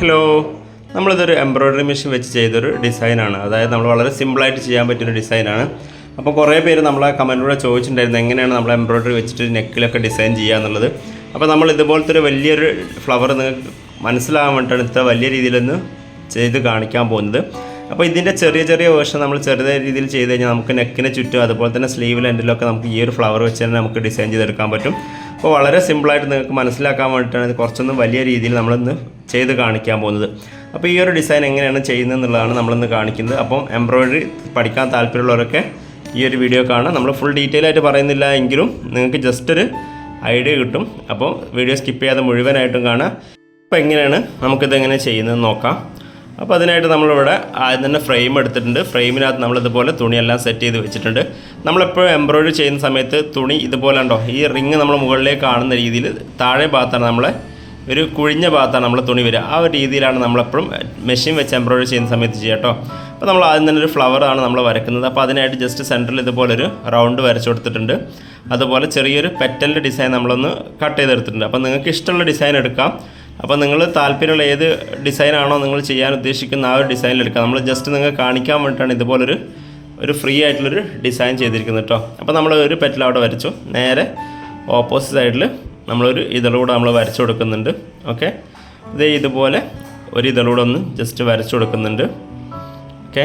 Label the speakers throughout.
Speaker 1: Hello നമ്മളിതൊരു embroidery machine വെച്ച് ചെയ്തൊരു ഡിസൈനാണ് അതായത് നമ്മൾ വളരെ സിമ്പിളായിട്ട് ചെയ്യാൻ പറ്റുന്ന ഡിസൈനാണ് അപ്പോൾ കുറേ പേര് നമ്മളെ കമന്റിലൂടെ ചോദിച്ചിട്ടുണ്ടായിരുന്നു എങ്ങനെയാണ് നമ്മൾ എംബ്രോയ്ഡറി വെച്ചിട്ട് നെക്കിലൊക്കെ ഡിസൈൻ ചെയ്യുക എന്നുള്ളത്. അപ്പോൾ നമ്മൾ ഇതുപോലത്തെ ഒരു വലിയൊരു ഫ്ലവർ നിങ്ങൾക്ക് മനസ്സിലാകാൻ വേണ്ടിയിട്ടാണ് ഇത്ര വലിയ രീതിയിലൊന്ന് ചെയ്ത് കാണിക്കാൻ പോകുന്നത്. അപ്പോൾ ഇതിന്റെ ചെറിയ ചെറിയ വേർഷൻ നമ്മൾ ചെറിയ രീതിയിൽ ചെയ്ത് കഴിഞ്ഞാൽ നമുക്ക് നെക്കിന് ചുറ്റും അതുപോലെ തന്നെ സ്ലീവ് ലെൻഡിലൊക്കെ നമുക്ക് ഈ ഒരു ഫ്ലവർ വെച്ച് തന്നെ നമുക്ക് ഡിസൈൻ ചെയ്തെടുക്കാൻ പറ്റും. അപ്പോൾ വളരെ സിമ്പിളായിട്ട് നിങ്ങൾക്ക് മനസ്സിലാക്കാൻ വേണ്ടിയിട്ടാണ് ഇത് കുറച്ചൊന്നും വലിയ രീതിയിൽ നമ്മളിന്ന് ചെയ്ത് കാണിക്കാൻ പോകുന്നത്. അപ്പോൾ ഈ ഒരു ഡിസൈൻ എങ്ങനെയാണ് ചെയ്യുന്നത് എന്നുള്ളതാണ് നമ്മളിന്ന് കാണിക്കുന്നത്. അപ്പം എംബ്രോയ്ഡറി പഠിക്കാൻ താല്പര്യമുള്ളവരൊക്കെ ഈ ഒരു വീഡിയോ കാണാം. നമ്മൾ ഫുൾ ഡീറ്റെയിൽ ആയിട്ട് പറയുന്നില്ല എങ്കിലും നിങ്ങൾക്ക് ജസ്റ്റ് ഒരു ഐഡിയ കിട്ടും. അപ്പോൾ വീഡിയോ സ്കിപ്പ് ചെയ്യാതെ മുഴുവനായിട്ടും കാണാം. അപ്പോൾ എങ്ങനെയാണ് നമുക്കിത് എങ്ങനെ ചെയ്യുന്നത് നോക്കാം. അപ്പോൾ അതിനായിട്ട് നമ്മളിവിടെ ആദ്യം തന്നെ ഫ്രെയിം എടുത്തിട്ടുണ്ട്. ഫ്രെയിമിനകത്ത് നമ്മളിതുപോലെ തുണിയെല്ലാം സെറ്റ് ചെയ്ത് വെച്ചിട്ടുണ്ട്. നമ്മളെപ്പോഴും എംബ്രോയിഡറി ചെയ്യുന്ന സമയത്ത് തുണി ഇതുപോലെ ഉണ്ടോ? ഈ റിങ് നമ്മൾ മുകളിലേക്ക് കാണുന്ന രീതിയിൽ താഴെ ഭാഗത്താണ് നമ്മൾ ഒരു കുഴിഞ്ഞ ഭാഗത്താണ് നമ്മൾ തുണി വരിക. ആ ഒരു രീതിയിലാണ് നമ്മളെപ്പോഴും മെഷീൻ വെച്ച് എംബ്രോയിഡറി ചെയ്യുന്ന സമയത്ത് ചെയ്യുക കേട്ടോ. അപ്പോൾ നമ്മൾ ആദ്യം തന്നെ ഒരു ഫ്ലവറാണ് നമ്മൾ വരയ്ക്കുന്നത്. അപ്പോൾ അതിനായിട്ട് ജസ്റ്റ് സെന്ററിൽ ഇതുപോലെ ഒരു റൗണ്ട് വരച്ചു കൊടുത്തിട്ടുണ്ട്. അതുപോലെ ചെറിയൊരു പെറ്റലിന്റെ ഡിസൈൻ നമ്മളൊന്ന് കട്ട് ചെയ്തെടുത്തിട്ടുണ്ട്. അപ്പോൾ നിങ്ങൾക്ക് ഇഷ്ടമുള്ള ഡിസൈൻ എടുക്കാം. അപ്പോൾ നിങ്ങൾ താല്പര്യമുള്ള ഏത് ഡിസൈനാണോ നിങ്ങൾ ചെയ്യാൻ ഉദ്ദേശിക്കുന്ന ആ ഒരു ഡിസൈനിൽ എടുക്കാം. നമ്മൾ ജസ്റ്റ് നിങ്ങൾക്ക് കാണിക്കാൻ വേണ്ടിയിട്ടാണ് ഇതുപോലൊരു ഒരു ഫ്രീ ആയിട്ടുള്ളൊരു ഡിസൈൻ ചെയ്തിരിക്കുന്നത് കേട്ടോ അപ്പോൾ നമ്മൾ ഒരു പെറ്റൽ അവിടെ വരച്ചു. നേരെ ഓപ്പോസിറ്റ് സൈഡിൽ നമ്മളൊരു ഇതളൂടെ നമ്മൾ വരച്ചു കൊടുക്കുന്നുണ്ട്. ഓക്കെ ഇതേ ഇതുപോലെ ഒരു ഇതളൂടെ ഒന്ന് ജസ്റ്റ് വരച്ചു കൊടുക്കുന്നുണ്ട്. ഓക്കെ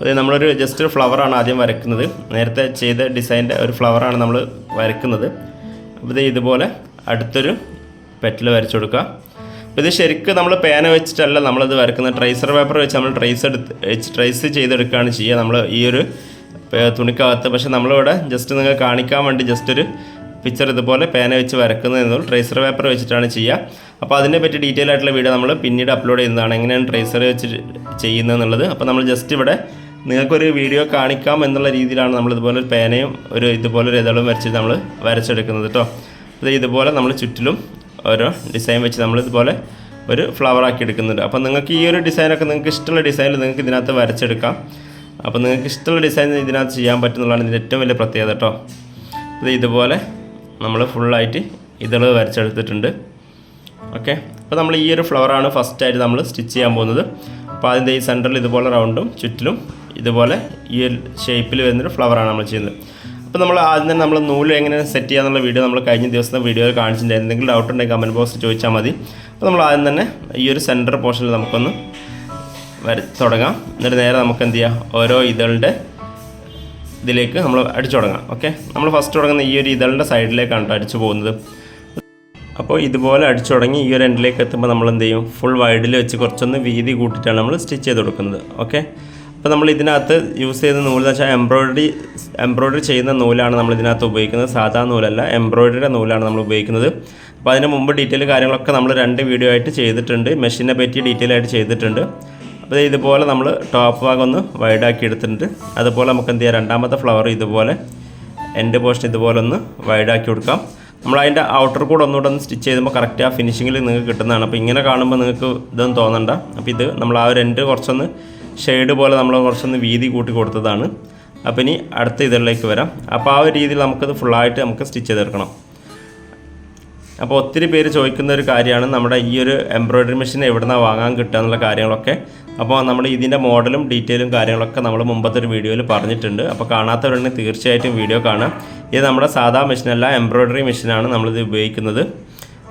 Speaker 1: അത് നമ്മളൊരു ജസ്റ്റ് ഒരു ഫ്ലവറാണ് ആദ്യം വരയ്ക്കുന്നത് നേരത്തെ ചെയ്ത ഡിസൈന്റെ ഒരു ഫ്ലവറാണ് നമ്മൾ വരയ്ക്കുന്നത് അപ്പോൾ ഇത് ഇതുപോലെ അടുത്തൊരു പെറ്റിൽ വരച്ചു കൊടുക്കുക. അപ്പോൾ ഇത് ശരിക്കും നമ്മൾ പേന വെച്ചിട്ടല്ല നമ്മളത് വരക്കുന്നത്. ട്രേസർ പേപ്പർ വെച്ച് നമ്മൾ ട്രേസ് എടുത്ത് വെച്ച് ട്രേസ് ചെയ്തെടുക്കുകയാണ് ചെയ്യുക നമ്മൾ ഈ ഒരു തുണിക്കകത്ത്. പക്ഷെ നമ്മളിവിടെ ജസ്റ്റ് നിങ്ങൾ കാണിക്കാൻ വേണ്ടി ജസ്റ്റ് ഒരു പിക്ചർ ഇതുപോലെ പേന വെച്ച് വരക്കുന്നതെന്നു ട്രേസർ പേപ്പർ വെച്ചിട്ടാണ് ചെയ്യുക. അപ്പോൾ അതിനെ പറ്റി ഡീറ്റെയിൽ ആയിട്ടുള്ള വീഡിയോ നമ്മൾ പിന്നീട് അപ്ലോഡ് ചെയ്യുന്നതാണ്. എങ്ങനെയാണ് ട്രേസർ വെച്ച് ചെയ്യുന്നതെന്നുള്ളത് അപ്പോൾ നമ്മൾ ജസ്റ്റ് ഇവിടെ നിങ്ങൾക്കൊരു വീഡിയോ കാണിക്കാം എന്നുള്ള രീതിയിലാണ് നമ്മൾ ഇതുപോലെ ഒരു പേനയും ഒരു ഇതുപോലെ ഒരു ഇതളും വരച്ച് നമ്മൾ വരച്ചെടുക്കുന്നത് കേട്ടോ. അത് ഇതുപോലെ നമ്മൾ ചുറ്റിലും ഓരോ ഡിസൈൻ വെച്ച് നമ്മൾ ഇതുപോലെ ഒരു ഫ്ലവർ ആക്കി എടുക്കുന്നുണ്ട്. അപ്പോൾ നിങ്ങൾക്ക് ഈ ഒരു ഡിസൈനൊക്കെ നിങ്ങൾക്ക് ഇഷ്ടമുള്ള ഡിസൈനിൽ നിങ്ങൾക്ക് ഇതിനകത്ത് വരച്ചെടുക്കാം. അപ്പോൾ നിങ്ങൾക്ക് ഇഷ്ടമുള്ള ഡിസൈൻ ഇതിനകത്ത് ചെയ്യാൻ പറ്റുന്നതാണ് ഇതിന്റെ ഏറ്റവും വലിയ പ്രത്യേകത കേട്ടോ ഇത് ഇതുപോലെ നമ്മൾ ഫുള്ളായിട്ട് ഇതൾ വരച്ചെടുത്തിട്ടുണ്ട്. ഓക്കെ അപ്പോൾ നമ്മൾ ഈ ഒരു ഫ്ലവറാണ് ഫസ്റ്റായിട്ട് നമ്മൾ സ്റ്റിച്ച് ചെയ്യാൻ പോകുന്നത്. അപ്പോൾ അതിന്റെ ഈ സെന്ററിൽ ഇതുപോലെ റൗണ്ടും ചുറ്റിലും ഇതുപോലെ ഈ ഷേപ്പിൽ വരുന്നൊരു ഫ്ലവറാണ് നമ്മൾ ചെയ്യുന്നത്. അപ്പോൾ നമ്മൾ ആദ്യം തന്നെ നമ്മൾ നൂൽ എങ്ങനെ സെറ്റ് ചെയ്യാന്നുള്ള വീഡിയോ നമ്മൾ കഴിഞ്ഞ ദിവസം വീഡിയോയിൽ കാണിച്ചിട്ടുണ്ട്. എന്തെങ്കിലും ഡൗട്ട് ഉണ്ടെങ്കിൽ കമന്റ് ബോക്സിൽ ചോദിച്ചാൽ മതി. അപ്പോൾ നമ്മൾ ആദ്യം തന്നെ ഈ ഒരു സെന്റർ പോർഷനിൽ നമുക്കൊന്ന് വര തുടങ്ങാം. എന്നിട്ട് നേരെ നമുക്ക് എന്ത് ചെയ്യാം? ഓരോ ഇതളുടെ ഇതിലേക്ക് നമ്മൾ അടിച്ചു തുടങ്ങാം. ഓക്കെ നമ്മൾ ഫസ്റ്റ് തുടങ്ങുന്ന ഈ ഒരു ഇതളുടെ സൈഡിലേക്കാണ് കേട്ടോ അടിച്ചു പോകുന്നത്. അപ്പോൾ ഇതുപോലെ അടിച്ചു തുടങ്ങി ഈ ഒരു എൻഡിലേക്ക് എത്തുമ്പോൾ നമ്മൾ എന്ത് ചെയ്യും? ഫുൾ വൈഡിൽ വെച്ച് കുറച്ചൊന്ന് വീതി കൂട്ടിയിട്ടാണ് നമ്മൾ സ്റ്റിച്ച് ചെയ്ത് കൊടുക്കുന്നത്. ഓക്കെ അപ്പോൾ നമ്മൾ ഇതിനകത്ത് യൂസ് ചെയ്യുന്ന നൂലെന്ന് വെച്ചാൽ എംബ്രോയ്ഡറി എംബ്രോയ്ഡറി ചെയ്യുന്ന നൂലാണ് നമ്മൾ ഇതിനകത്ത് ഉപയോഗിക്കുന്നത്. സാധാ നൂലല്ല എംബ്രോയ്ഡറിയുടെ നൂലാണ് നമ്മൾ ഉപയോഗിക്കുന്നത്. അപ്പോൾ അതിന് മുമ്പ് ഡീറ്റെയിൽ കാര്യങ്ങളൊക്കെ നമ്മൾ രണ്ട് വീഡിയോ ആയിട്ട് ചെയ്തിട്ടുണ്ട്. മെഷീനെ പറ്റി ഡീറ്റെയിൽ ആയിട്ട് ചെയ്തിട്ടുണ്ട്. അപ്പോൾ ഇതുപോലെ നമ്മൾ ടോപ്പ് ഭാഗം ഒന്ന് വൈഡാക്കി എടുത്തിട്ടുണ്ട്. അതുപോലെ നമുക്ക് എന്ത് ചെയ്യാം? രണ്ടാമത്തെ ഫ്ലവർ ഇതുപോലെ എൻഡ് പോർഷൻ ഇതുപോലെ ഒന്ന് വൈഡാക്കി കൊടുക്കാം. നമ്മൾ അതിന്റെ ഔട്ടർ കൂടെ ഒന്നുകൂടെ ഒന്ന് സ്റ്റിച്ച് ചെയ്യുമ്പോൾ കറക്റ്റ് ആ ഫിനിഷിങ്ങിൽ നിങ്ങൾക്ക് കിട്ടുന്നതാണ്. അപ്പോൾ ഇങ്ങനെ കാണുമ്പോൾ നിങ്ങൾക്ക് ഇതൊന്നും തോന്നണ്ട. അപ്പോൾ ഇത് നമ്മൾ ആ ഒരു എൻഡ് കുറച്ചൊന്ന് ഷെയ്ഡ് പോലെ നമ്മൾ കുറച്ചൊന്ന് വീതി കൂട്ടി കൊടുത്തതാണ്. അപ്പോൾ ഇനി അടുത്ത ഇതിലേക്ക് വരാം. അപ്പോൾ ആ ഒരു രീതിയിൽ നമുക്കത് ഫുള്ളായിട്ട് നമുക്ക് സ്റ്റിച്ച് ചെയ്തെടുക്കണം. അപ്പോൾ ഒത്തിരി പേര് ചോദിക്കുന്ന ഒരു കാര്യമാണ് നമ്മുടെ ഈ ഒരു എംബ്രോയ്ഡറി മെഷീൻ എവിടെ നിന്നാണ് വാങ്ങാൻ കിട്ടുക എന്നുള്ള കാര്യങ്ങളൊക്കെ. അപ്പോൾ നമ്മൾ ഇതിന്റെ മോഡലും ഡീറ്റെയിലും കാര്യങ്ങളൊക്കെ നമ്മൾ മുമ്പത്തെ ഒരു വീഡിയോയിൽ പറഞ്ഞിട്ടുണ്ട്. അപ്പോൾ കാണാത്തവരുണ്ടെങ്കിൽ തീർച്ചയായിട്ടും വീഡിയോ കാണാം ഇത് നമ്മുടെ സാധാ മെഷീനല്ല എംബ്രോയ്ഡറി മെഷീനാണ് നമ്മളിത് ഉപയോഗിക്കുന്നത്.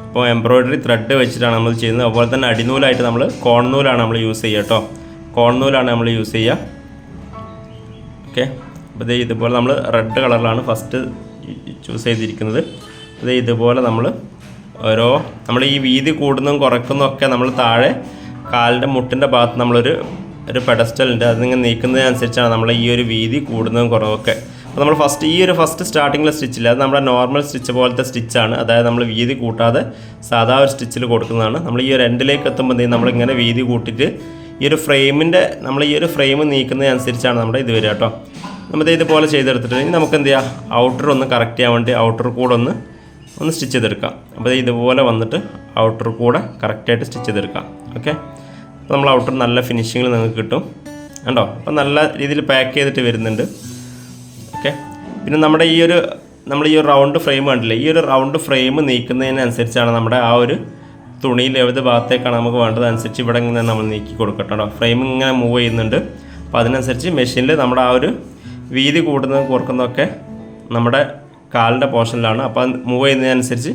Speaker 1: അപ്പോൾ എംബ്രോയ്ഡറി ത്രെഡ് വെച്ചിട്ടാണ് നമ്മൾ ചെയ്യുന്നത്. അതുപോലെ തന്നെ അടിനൂലായിട്ട് നമ്മൾ കോൺനൂലാണ് നമ്മൾ യൂസ് ചെയ്യുക കേട്ടോ. കോൺനൂലാണ് നമ്മൾ യൂസ് ചെയ്യുക. ഓക്കെ അപ്പോൾ ഇതേ ഇതുപോലെ നമ്മൾ റെഡ് കളറിലാണ് ഫസ്റ്റ് ചൂസ് ചെയ്തിരിക്കുന്നത്. അതേ ഇതുപോലെ നമ്മൾ ഓരോ നമ്മൾ ഈ വീതി കൂടുന്നതും കുറയ്ക്കുന്നതും ഒക്കെ നമ്മൾ താഴെ കാലിന്റെ മുട്ടിന്റെ ഭാഗത്ത് നമ്മളൊരു ഒരു പെഡസ്റ്റൽ ഉണ്ട്. അതിങ്ങനെ നീക്കുന്നതിനനുസരിച്ചാണ് നമ്മൾ ഈ ഒരു വീതി കൂടുന്നതും കുറവൊക്കെ. അപ്പോൾ നമ്മൾ ഫസ്റ്റ് ഈ ഒരു ഫസ്റ്റ് സ്റ്റാർട്ടിങ്ങിലെ സ്റ്റിച്ചില്ല അത് നമ്മുടെ നോർമൽ സ്റ്റിച്ച് പോലത്തെ സ്റ്റിച്ചാണ് അതായത് നമ്മൾ വീതി കൂട്ടാതെ സാധാ ഒരു സ്റ്റിച്ചിൽ കൊടുക്കുന്നതാണ്. നമ്മൾ ഈ ഒരു എൻഡിലേക്ക് എത്തുമ്പോഴത്തേക്കും നമ്മളിങ്ങനെ വീതി കൂട്ടിയിട്ട് ഈ ഒരു ഫ്രെയിമിന്റെ നമ്മൾ ഈ ഒരു ഫ്രെയിം നീക്കുന്നതനുസരിച്ചാണ് നമ്മുടെ ഇത് വരിക കേട്ടോ. നമ്മൾ ഇതുപോലെ ചെയ്തെടുത്തിട്ടുണ്ടെങ്കിൽ നമുക്ക് എന്ത് ചെയ്യാം? ഔട്ടർ ഒന്ന് കറക്റ്റ് ചെയ്യാൻ വേണ്ടി ഔട്ടർ കൂടെ ഒന്ന് ഒന്ന് സ്റ്റിച്ച് ചെയ്തെടുക്കാം. അപ്പോൾ ഇതുപോലെ വന്നിട്ട് ഔട്ടർ കൂടെ കറക്റ്റായിട്ട് സ്റ്റിച്ച് ചെയ്തെടുക്കാം. ഓക്കെ? അപ്പോൾ നമ്മൾ ഔട്ടർ നല്ല ഫിനിഷിങ്ങിൽ നിങ്ങൾക്ക് കിട്ടും. കണ്ടോ? അപ്പോൾ നല്ല രീതിയിൽ പാക്ക് ചെയ്തിട്ട് വരുന്നുണ്ട്. ഓക്കെ? പിന്നെ നമ്മുടെ ഈ ഒരു നമ്മൾ ഈ ഒരു റൗണ്ട് ഫ്രെയിം കണ്ടില്ലേ? ഈ ഒരു റൗണ്ട് ഫ്രെയിം നീക്കുന്നതിനനുസരിച്ചാണ് നമ്മുടെ ആ ഒരു തുണിയിൽ ഏത് ഭാഗത്തേക്കാണ് നമുക്ക് വേണ്ടത് അനുസരിച്ച് ഇവിടെ ഇങ്ങനെ നമ്മൾ നീക്കി കൊടുക്കട്ടോ. കേട്ടോ ഫ്രെയിം ഇങ്ങനെ മൂവ് ചെയ്യുന്നുണ്ട്. അപ്പോൾ അതിനനുസരിച്ച് മെഷീനിൽ നമ്മുടെ ആ ഒരു വീതി കൂടുന്നതും കുറക്കുന്നതൊക്കെ നമ്മുടെ കാലിന്റെ പോർഷനിലാണ് അപ്പോൾ മൂവ് ചെയ്യുന്നതിനനുസരിച്ച്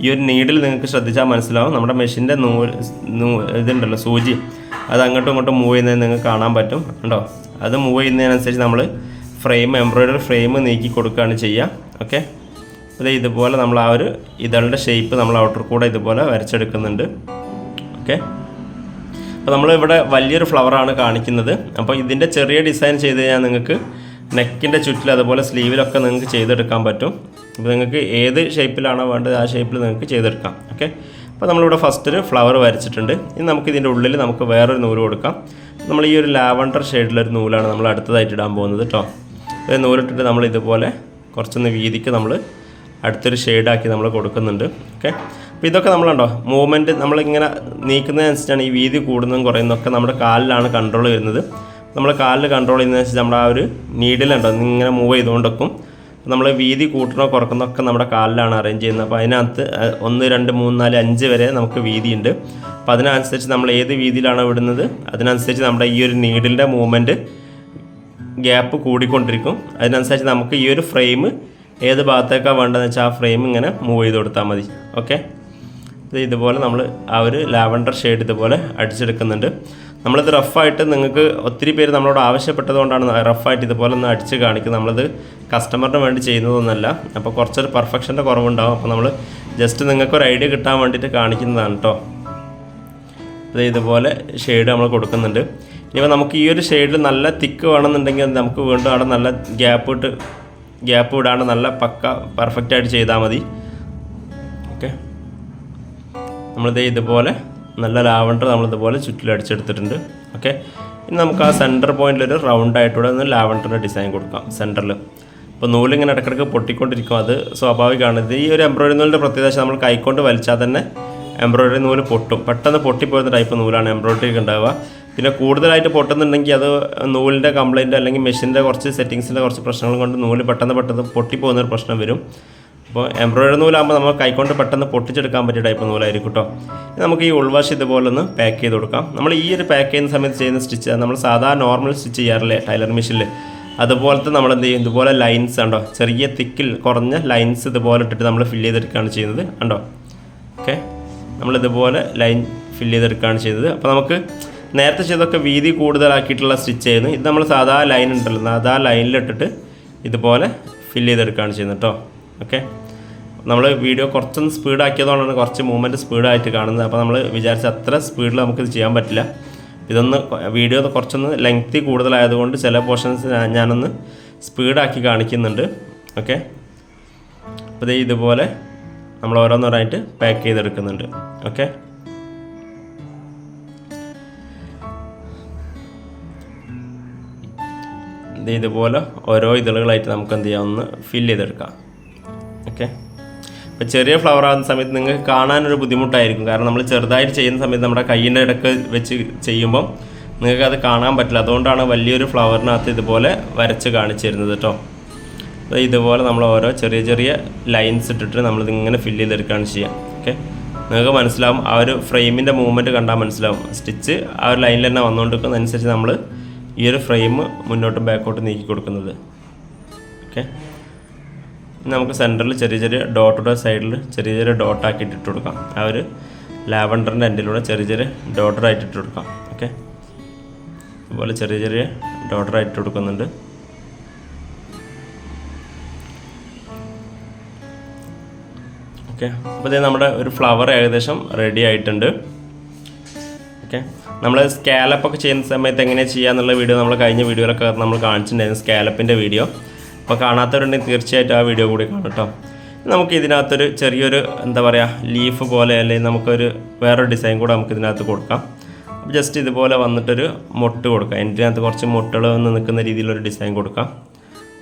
Speaker 1: ഈ ഒരു നീഡിൽ നിങ്ങൾക്ക് ശ്രദ്ധിച്ചാൽ മനസ്സിലാവും. നമ്മുടെ മെഷീന്റെ നൂ- ഇതുണ്ടല്ലോ സൂചി. അത് അങ്ങോട്ടും ഇങ്ങോട്ടും മൂവ് ചെയ്യുന്നത് നിങ്ങൾക്ക് കാണാൻ പറ്റും ഉണ്ടോ അത് മൂവ് ചെയ്യുന്നതിനനുസരിച്ച് നമ്മൾ ഫ്രെയിം എംബ്രോയിഡറി ഫ്രെയിം നീക്കി കൊടുക്കുകയാണ് ചെയ്യുക. ഓക്കെ അത് ഇതുപോലെ നമ്മൾ ആ ഒരു ഇതളുടെ ഷേപ്പ് നമ്മൾ ഔട്ടർ കൂടെ ഇതുപോലെ വരച്ചെടുക്കുന്നുണ്ട്. ഓക്കെ അപ്പോൾ നമ്മൾ ഇവിടെ വലിയൊരു ഫ്ലവറാണ് കാണിക്കുന്നത്. അപ്പോൾ ഇതിന്റെ ചെറിയ ഡിസൈൻ ചെയ്ത് കഴിഞ്ഞാൽ നിങ്ങൾക്ക് നെക്കിന്റെ ചുറ്റിൽ അതുപോലെ സ്ലീവിലൊക്കെ നിങ്ങൾക്ക് ചെയ്തെടുക്കാൻ പറ്റും. അപ്പോൾ നിങ്ങൾക്ക് ഏത് ഷേപ്പിലാണോ വേണ്ടത് ആ ഷേപ്പിൽ നിങ്ങൾക്ക് ചെയ്തെടുക്കാം. ഓക്കെ അപ്പോൾ നമ്മളിവിടെ ഫസ്റ്റ് ഒരു ഫ്ലവർ വരച്ചിട്ടുണ്ട്. ഇനി നമുക്ക് ഇതിന്റെ ഉള്ളിൽ നമുക്ക് വേറൊരു നൂൽ കൊടുക്കാം. നമ്മൾ ഈ ഒരു ലാവണ്ടർ ഷെയ്ഡിലൊരു നൂലാണ് നമ്മൾ അടുത്തതായിട്ട് ഇടാൻ പോകുന്നത് കേട്ടോ നൂലിട്ടിട്ട് നമ്മൾ ഇതുപോലെ കുറച്ചൊന്ന് വീതിക്ക് നമ്മൾ അടുത്തൊരു ഷെയ്ഡാക്കി നമ്മൾ കൊടുക്കുന്നുണ്ട്. ഓക്കെ? അപ്പോൾ ഇതൊക്കെ നമ്മളുണ്ടോ? മൂവ്മെന്റ് നമ്മളിങ്ങനെ നീക്കുന്നതനുസരിച്ചാണ് ഈ വീതി കൂടുന്നതും കുറയുന്നതൊക്കെ നമ്മുടെ കാലിലാണ് കൺട്രോൾ ചെയ്യുന്നത് നമ്മൾ കാലിൽ കൺട്രോൾ ചെയ്യുന്നതനുസരിച്ച് നമ്മുടെ ആ ഒരു നീഡിലുണ്ടോ ഇങ്ങനെ മൂവ് ചെയ്തുകൊണ്ടൊക്കും നമ്മൾ വീതി കൂട്ടണോ കുറക്കുന്നോ ഒക്കെ നമ്മുടെ കാലിലാണ് അറേഞ്ച് ചെയ്യുന്നത്. അപ്പോൾ അതിനകത്ത് ഒന്ന് രണ്ട് മൂന്ന് നാല് അഞ്ച് വരെ നമുക്ക് വീതിയുണ്ട്. അപ്പോൾ അതിനനുസരിച്ച് നമ്മൾ ഏത് വീതിയിലാണോ വിടുന്നത് അതിനനുസരിച്ച് നമ്മുടെ ഈ ഒരു നീഡിലിന്റെ മൂവ്മെന്റ് ഗ്യാപ്പ് കൂടിക്കൊണ്ടിരിക്കും. അതിനനുസരിച്ച് നമുക്ക് ഈ ഒരു ഫ്രെയിം ഏത് ഭാഗത്തേക്കാണ് വേണ്ടതെന്ന് വെച്ചാൽ ആ ഫ്രെയിം ഇങ്ങനെ മൂവ് ചെയ്ത് കൊടുത്താൽ മതി. ഓക്കെ ഇത് ഇതുപോലെ നമ്മൾ ആ ഒരു ലാവണ്ടർ ഷെയ്ഡ് ഇതുപോലെ അടിച്ചെടുക്കുന്നുണ്ട്. നമ്മളിത് റഫായിട്ട് നിങ്ങൾക്ക് ഒത്തിരി പേര് നമ്മളോട് ആവശ്യപ്പെട്ടത് കൊണ്ടാണ് റഫായിട്ട് ഇതുപോലെ ഒന്ന് അടിച്ച് കാണിക്കുന്നത്. നമ്മളിത് കസ്റ്റമറിന് വേണ്ടി ചെയ്യുന്നതൊന്നുമല്ല അപ്പോൾ കുറച്ചൊരു പെർഫെക്ഷന്റെ കുറവുണ്ടാവും. അപ്പോൾ നമ്മൾ ജസ്റ്റ് നിങ്ങൾക്ക് ഒരു ഐഡിയ കിട്ടാൻ വേണ്ടിയിട്ട് കാണിക്കുന്നതാണ് കേട്ടോ അത് ഇതുപോലെ ഷെയ്ഡ് നമ്മൾ കൊടുക്കുന്നുണ്ട്. ഇനിയിപ്പോൾ നമുക്ക് ഈ ഒരു ഷെയ്ഡിൽ നല്ല തിക്ക് വേണമെന്നുണ്ടെങ്കിൽ നമുക്ക് വീണ്ടും അവിടെ നല്ല ഗ്യാപ്പ് ഇട്ട് ഗ്യാപ്പ് വിടാണ്ട് നല്ല പക്ക പെർഫെക്റ്റ് ആയിട്ട് ചെയ്താൽ മതി. ഓക്കെ? നമ്മളിത് ഇതുപോലെ നല്ല ലാവണ്ടർ നമ്മളിതുപോലെ ചുറ്റിലും അടിച്ചെടുത്തിട്ടുണ്ട്. ഓക്കെ? ഇനി നമുക്ക് ആ സെന്റർ പോയിന്റിൽ ഒരു റൗണ്ട് ആയിട്ടൂടെ ഒന്ന് ലാവണ്ടറിന്റെ ഡിസൈൻ കൊടുക്കാം സെന്ററിൽ ഇപ്പോൾ നൂലിങ്ങനെ ഇടയ്ക്കിടയ്ക്ക് പൊട്ടിക്കൊണ്ടിരിക്കും. അത് സ്വാഭാവികമാണ്. ഇത് ഈ ഒരു എംബ്രോയിഡറി നൂലിന്റെ പ്രത്യേകത നമ്മൾ കൈക്കൊണ്ട് വലിച്ചാൽ തന്നെ എംബ്രോയിഡറി നൂൽ പൊട്ടും. പെട്ടെന്ന് പൊട്ടിപ്പോയിരുന്ന ടൈപ്പ് നൂലാണ് എംബ്രോയിഡറി ഉണ്ടാവുക. പിന്നെ കൂടുതലായിട്ട് പൊട്ടുന്നുണ്ടെങ്കിൽ അത് നൂലിന്റെ കംപ്ലൈന്റ് അല്ലെങ്കിൽ മെഷീന്റെ കുറച്ച് സെറ്റിങ്സിന്റെ കുറച്ച് പ്രശ്നങ്ങൾ കൊണ്ട് നൂൽ പെട്ടെന്ന് പെട്ടെന്ന് പൊട്ടിപ്പോകുന്ന ഒരു പ്രശ്നം വരും. അപ്പോൾ എംബ്രോയിഡറി നൂലാകുമ്പോൾ നമ്മൾ കൈകൊണ്ട് പെട്ടെന്ന് പൊട്ടിച്ചെടുക്കാൻ പറ്റിയ ടൈപ്പ് നൂലായിരിക്കും കേട്ടോ. നമുക്ക് ഈ ഉൾവാശി ഇതുപോലെ ഒന്ന് പാക്ക് ചെയ്ത് കൊടുക്കാം. നമ്മൾ ഈ ഒരു പാക്ക് ചെയ്യുന്ന സമയത്ത് ചെയ്യുന്ന സ്റ്റിച്ച് നമ്മൾ സാധാ നോർമൽ സ്റ്റിച്ച് ചെയ്യാറില്ലേ ടൈലർ മെഷീനിൽ അതുപോലത്തെ നമ്മൾ എന്ത് ചെയ്യും? ഇതുപോലെ ലൈൻസ് ഉണ്ടോ ചെറിയ തിക്കിൽ കുറഞ്ഞ ലൈൻസ് ഇതുപോലെ ഇട്ടിട്ട് നമ്മൾ ഫില്ല് ചെയ്തെടുക്കുകയാണ് ചെയ്യുന്നത്. ഉണ്ടോ ഓക്കെ നമ്മളിതുപോലെ ലൈൻ ഫില്ല് ചെയ്തെടുക്കുകയാണ് ചെയ്തത് അപ്പോൾ നമുക്ക് നേരത്തെ ചെയ്തൊക്കെ വീതി കൂടുതലാക്കിയിട്ടുള്ള സ്റ്റിച്ച് ചെയ്യുന്നു ഇത് നമ്മൾ സാധാ ലൈൻ ഉണ്ടല്ലോ സാധാ ലൈനിലിട്ടിട്ട് ഇതുപോലെ ഫില്ല് ചെയ്തെടുക്കുകയാണ് ചെയ്യുന്നത് കേട്ടോ ഓക്കെ നമ്മൾ വീഡിയോ കുറച്ചൊന്ന് സ്പീഡാക്കിയതുകൊണ്ടാണ് കുറച്ച് മൂവ്മെന്റ് സ്പീഡായിട്ട് കാണുന്നത്. അപ്പോൾ നമ്മൾ വിചാരിച്ച അത്ര സ്പീഡിൽ നമുക്കിത് ചെയ്യാൻ പറ്റില്ല. ഇതൊന്ന് വീഡിയോ കുറച്ചൊന്ന് ലെങ്ത്തി കൂടുതലായതുകൊണ്ട് ചില പോർഷൻസ് ഞാനൊന്ന് സ്പീഡാക്കി കാണിക്കുന്നുണ്ട്. ഓക്കെ അപ്പോൾ ഇതേ ഇതുപോലെ നമ്മൾ ഓരോന്നോരായിട്ട് പാക്ക് ചെയ്തെടുക്കുന്നുണ്ട്. ഓക്കെ ഇതുപോലെ ഓരോ ഇതളുകളായിട്ട് നമുക്ക് എന്ത് ചെയ്യാം? ഒന്ന് ഫില്ല് ചെയ്തെടുക്കാം. ഓക്കെ ഇപ്പോൾ ചെറിയ ഫ്ലവർ ആകുന്ന സമയത്ത് നിങ്ങൾക്ക് കാണാനൊരു ബുദ്ധിമുട്ടായിരിക്കും. കാരണം നമ്മൾ ചെറുതായിട്ട് ചെയ്യുന്ന സമയത്ത് നമ്മുടെ കയ്യിന്റെ ഇടയ്ക്ക് വെച്ച് ചെയ്യുമ്പം നിങ്ങൾക്ക് അത് കാണാൻ പറ്റില്ല. അതുകൊണ്ടാണ് വലിയൊരു ഫ്ലവറിനകത്ത് ഇതുപോലെ വരച്ച് കാണിച്ചു തരുന്നത് കേട്ടോ അപ്പോൾ ഇതുപോലെ നമ്മൾ ഓരോ ചെറിയ ചെറിയ ലൈൻസ് ഇട്ടിട്ട് നമ്മൾ നമ്മളിതിങ്ങനെ ഫില്ല് ചെയ്തെടുക്കുകയാണ് ചെയ്യുക ഓക്കെ നിങ്ങൾക്ക് മനസ്സിലാവും ആ ഒരു ഫ്രെയിമിന്റെ മൂവ്മെന്റ് കണ്ടാൽ മനസ്സിലാവും. സ്റ്റിച്ച് ആ ഒരു ലൈനിൽ തന്നെ വന്നുകൊണ്ടിരിക്കുന്നതനുസരിച്ച് നമ്മൾ ഈ ഒരു ഫ്രെയിം മുന്നോട്ടും ബാക്കോട്ടും നീക്കി കൊടുക്കുന്നത്. ഓക്കെ നമുക്ക് സെന്ററിൽ ചെറിയ ചെറിയ ഡോട്ടുടെ സൈഡിൽ ചെറിയ ചെറിയ ഡോട്ടാക്കി ഇട്ടിട്ട് കൊടുക്കാം. ആ ഒരു ലാവണ്ടറിന്റെ എൻഡിലൂടെ ചെറിയ ചെറിയ ഡോട്ടറായിട്ട് ഇട്ട് കൊടുക്കാം. ഓക്കെ അതുപോലെ ചെറിയ ചെറിയ ഡോട്ടറായിട്ട് കൊടുക്കുന്നുണ്ട്. ഓക്കെ അപ്പോൾ നമ്മുടെ ഒരു ഫ്ലവർ ഏകദേശം റെഡി ആയിട്ടുണ്ട്. ഓക്കെ നമ്മൾ സ്കാലപ്പ് ഒക്കെ ചെയ്യുന്ന സമയത്ത് എങ്ങനെ ചെയ്യാന്നുള്ള വീഡിയോ നമ്മൾ കഴിഞ്ഞ വീഡിയോയിലൊക്കെ നമ്മൾ കാണിച്ചിട്ടുണ്ടായിരുന്നു സ്കാലപ്പിന്റെ വീഡിയോ അപ്പോൾ കാണാത്തവരുണ്ടെങ്കിൽ തീർച്ചയായിട്ടും ആ വീഡിയോ കൂടി കാണും കേട്ടോ നമുക്ക് ഇതിനകത്തൊരു ചെറിയൊരു എന്താ പറയുക ലീഫ് പോലെ അല്ലെങ്കിൽ നമുക്കൊരു വേറൊരു ഡിസൈൻ കൂടെ നമുക്ക് ഇതിനകത്ത് കൊടുക്കാം. അപ്പോൾ ജസ്റ്റ് ഇതുപോലെ വന്നിട്ടൊരു മുട്ട് കൊടുക്കാം. എന്റെ കുറച്ച് മുട്ടകൾ വന്ന് നിൽക്കുന്ന രീതിയിലൊരു ഡിസൈൻ കൊടുക്കാം.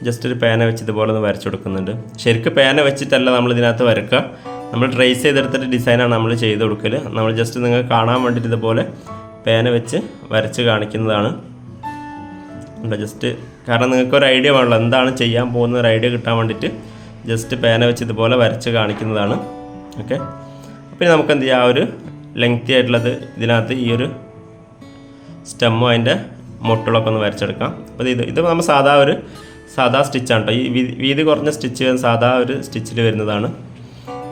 Speaker 1: ജസ്റ്റ് ഒരു പേന വെച്ച് ഇതുപോലെ ഒന്ന് വരച്ചു കൊടുക്കുന്നുണ്ട്. ശരിക്കും പേന വെച്ചിട്ടല്ല നമ്മൾ ഇതിനകത്ത് വരക്കുക. നമ്മൾ ട്രേസ് ചെയ്തെടുത്തിട്ട് ഡിസൈനാണ് നമ്മൾ ചെയ്ത് കൊടുക്കൽ നമ്മൾ ജസ്റ്റ് നിങ്ങൾക്ക് കാണാൻ വേണ്ടിയിട്ട് ഇതുപോലെ പേന വെച്ച് വരച്ച് കാണിക്കുന്നതാണ്. ജസ്റ്റ് കാരണം നിങ്ങൾക്ക് ഒരു ഐഡിയ വേണമല്ലോ എന്താണ് ചെയ്യാൻ പോകുന്ന ഒരു ഐഡിയ കിട്ടാൻ വേണ്ടിയിട്ട് ജസ്റ്റ് പേന വെച്ച് ഇതുപോലെ വരച്ച് കാണിക്കുന്നതാണ്. ഓക്കെ പിന്നെ നമുക്ക് എന്ത് ചെയ്യാം? ആ ഒരു ലെങ്തി ആയിട്ടുള്ളത് ഇതിനകത്ത് ഈ ഒരു സ്റ്റെമ്മും അതിന്റെ മുട്ടുകളൊക്കെ ഒന്ന് വരച്ചെടുക്കാം. അപ്പോൾ ഇത് ഇത് നമ്മൾ സാധാ ഒരു സാധാ സ്റ്റിച്ചാണ് കേട്ടോ ഈ വീതി കുറഞ്ഞ സ്റ്റിച്ച് സാധാ ഒരു സ്റ്റിച്ചിൽ വരുന്നതാണ്.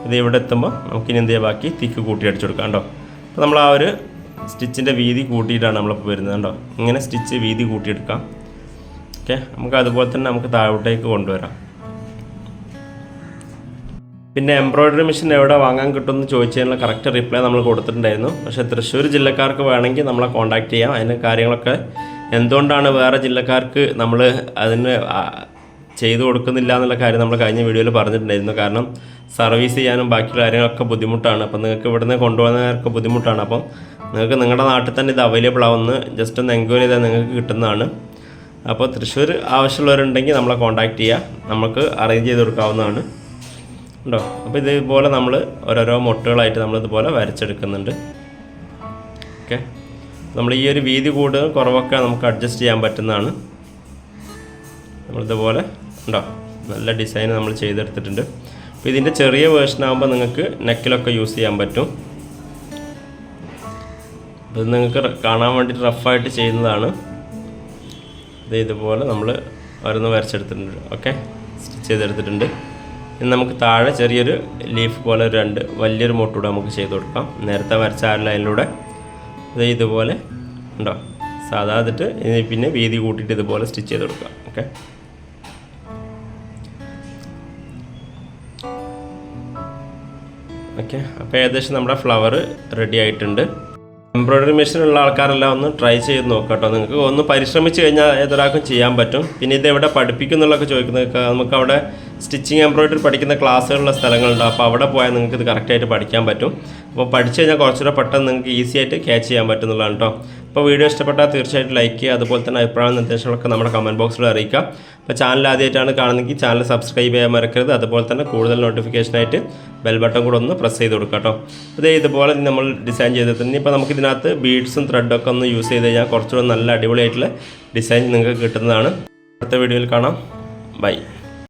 Speaker 1: ഇത് ഇവിടെ എത്തുമ്പോൾ നമുക്കിനി എന്ത് ചെയ്യാം? ബാക്കി തിക്ക് കൂട്ടി അടിച്ചു കൊടുക്കാം കേട്ടോ അപ്പോൾ നമ്മൾ ആ ഒരു സ്റ്റിച്ചിന്റെ വീതി കൂട്ടിയിട്ടാണ് നമ്മളിപ്പോൾ വരുന്നത് കേട്ടോ ഇങ്ങനെ സ്റ്റിച്ച് വീതി കൂട്ടിയെടുക്കാം. ഓക്കെ നമുക്ക് അതുപോലെ തന്നെ നമുക്ക് താഴോട്ടേക്ക് കൊണ്ടുവരാം. പിന്നെ എംബ്രോയ്ഡറി മെഷീൻ എവിടെ വാങ്ങാൻ കിട്ടുമെന്ന് ചോദിച്ചതിനുള്ള കറക്റ്റ് റിപ്ലൈ നമ്മൾ കൊടുത്തിട്ടുണ്ടായിരുന്നു. പക്ഷേ തൃശ്ശൂർ ജില്ലക്കാർക്ക് വേണമെങ്കിൽ നമ്മളെ കോൺടാക്ട് ചെയ്യാം. അതിന് കാര്യങ്ങളൊക്കെ എന്തുകൊണ്ടാണ് വേറെ ജില്ലക്കാർക്ക് നമ്മൾ അതിന് ചെയ്തു കൊടുക്കുന്നില്ല എന്നുള്ള കാര്യം നമ്മൾ കഴിഞ്ഞ വീഡിയോയിൽ പറഞ്ഞിട്ടുണ്ടായിരുന്നു. കാരണം സർവീസ് ചെയ്യാനും ബാക്കി കാര്യങ്ങളൊക്കെ ബുദ്ധിമുട്ടാണ്. അപ്പം നിങ്ങൾക്ക് ഇവിടുന്ന് കൊണ്ടുപോകുന്നവർക്ക് ബുദ്ധിമുട്ടാണ്. അപ്പം നിങ്ങൾക്ക് നിങ്ങളുടെ നാട്ടിൽ തന്നെ ഇത് അവൈലബിൾ ആവുന്ന ജസ്റ്റ് ഒന്ന് എൻക്വയറി ചെയ്താൽ നിങ്ങൾക്ക് കിട്ടുന്നതാണ്. അപ്പോൾ തൃശ്ശൂർ ആവശ്യമുള്ളവരുണ്ടെങ്കിൽ നമ്മളെ കോൺടാക്ട് ചെയ്യുക. നമുക്ക് അറേഞ്ച് ചെയ്ത് കൊടുക്കാവുന്നതാണ്. ഉണ്ടോ? അപ്പോൾ ഇതുപോലെ നമ്മൾ ഓരോരോ മുട്ടുകളായിട്ട് നമ്മളിതുപോലെ വരച്ചെടുക്കുന്നുണ്ട്. ഓക്കെ നമ്മൾ ഈ ഒരു വീതി കൂടുതൽ കുറവൊക്കെ നമുക്ക് അഡ്ജസ്റ്റ് ചെയ്യാൻ പറ്റുന്നതാണ്. നമ്മളിതുപോലെ ഉണ്ടോ? നല്ല ഡിസൈൻ നമ്മൾ ചെയ്തെടുത്തിട്ടുണ്ട്. അപ്പോൾ ഇതിന്റെ ചെറിയ വേർഷൻ ആകുമ്പോൾ നിങ്ങൾക്ക് നെക്കിലൊക്കെ യൂസ് ചെയ്യാൻ പറ്റും. ഇത് നിങ്ങൾക്ക് കാണാൻ വേണ്ടിയിട്ട് റഫായിട്ട് ചെയ്യുന്നതാണ്. ഇത് ഇതുപോലെ നമ്മൾ ഓരോന്ന് വരച്ചെടുത്തിട്ടുണ്ട്. ഓക്കെ? സ്റ്റിച്ച് ചെയ്തെടുത്തിട്ടുണ്ട്. ഇനി നമുക്ക് താഴെ ചെറിയൊരു ലീഫ് പോലെ ഒരു രണ്ട് വലിയൊരു മോട്ടൂടെ നമുക്ക് ചെയ്ത് കൊടുക്കാം. നേരത്തെ വരച്ച ആ ലൈനിലൂടെ. ഇത് ഇതുപോലെ ഉണ്ടോ? സാധാ ഇതിട്ട് ഇനി പിന്നെ വീതി കൂട്ടിയിട്ട് ഇതുപോലെ സ്റ്റിച്ച് ചെയ്ത് കൊടുക്കാം. ഓക്കെ? ഓക്കെ? അപ്പോൾ ഏകദേശം നമ്മുടെ ഫ്ലവർ റെഡി ആയിട്ടുണ്ട്. എംബ്രോയ്ഡറി മെഷീൻ ഉള്ള ആൾക്കാരെല്ലാം ഒന്ന് ട്രൈ ചെയ്ത് നോക്കാട്ടോ. നിങ്ങൾക്ക് ഒന്ന് പരിശ്രമിച്ച് കഴിഞ്ഞാൽ ഏതൊരാൾക്കും ചെയ്യാൻ പറ്റും. പിന്നെ ഇത് എവിടെ പഠിപ്പിക്കുന്നുള്ളൊക്കെ ചോദിക്കുന്നത് നമുക്ക് അവിടെ സ്റ്റിച്ചിങ് എംബ്രോയിഡറി പഠിക്കുന്ന ക്ലാസ്സുകളുള്ള സ്ഥലങ്ങളുണ്ട്. അപ്പോൾ അവിടെ പോയാൽ നിങ്ങൾക്ക് ഇത് കറക്റ്റായിട്ട് പഠിക്കാൻ പറ്റും. അപ്പോൾ പഠിച്ചു കഴിഞ്ഞാൽ കുറച്ചുകൂടെ പെട്ടെന്ന് നിങ്ങൾക്ക് ഈസി ആയിട്ട് ക്യാച്ച് ചെയ്യാൻ പറ്റുന്നതാണ് കേട്ടോ അപ്പോൾ വീഡിയോ ഇഷ്ടപ്പെട്ടാൽ തീർച്ചയായിട്ടും ലൈക്ക് ചെയ്യുക അതുപോലെ തന്നെ അഭിപ്രായ നിർദ്ദേശങ്ങളൊക്കെ നമ്മുടെ കമന്റ് ബോക്സിൽ അറിയിക്കുക. അപ്പോൾ ചാനൽ ആദ്യമായിട്ടാണ് കാണുന്നതെങ്കിൽ ചാനൽ സബ്സ്ക്രൈബ് ചെയ്യാൻ മറക്കരുത്. അതുപോലെ തന്നെ കൂടുതൽ നോട്ടിഫിക്കേഷനായിട്ട് ബെൽ ബട്ടൺ കൂടെ ഒന്ന് പ്രസ് ചെയ്ത് കൊടുക്കുക കേട്ടോ. ഇതുപോലെ നമ്മൾ ഡിസൈൻ ചെയ്തിട്ടുണ്ട് ഇനിയിപ്പോൾ നമുക്ക് ഇതിനകത്ത് ബീഡ്സും ത്രെഡൊക്കെ ഒന്ന് യൂസ് ചെയ്ത് കഴിഞ്ഞാൽ കുറച്ചുകൂടെ നല്ല അടിപൊളിയായിട്ടുള്ള ഡിസൈൻ നിങ്ങൾക്ക് കിട്ടുന്നതാണ്. അടുത്ത വീഡിയോയിൽ കാണാം. ബൈ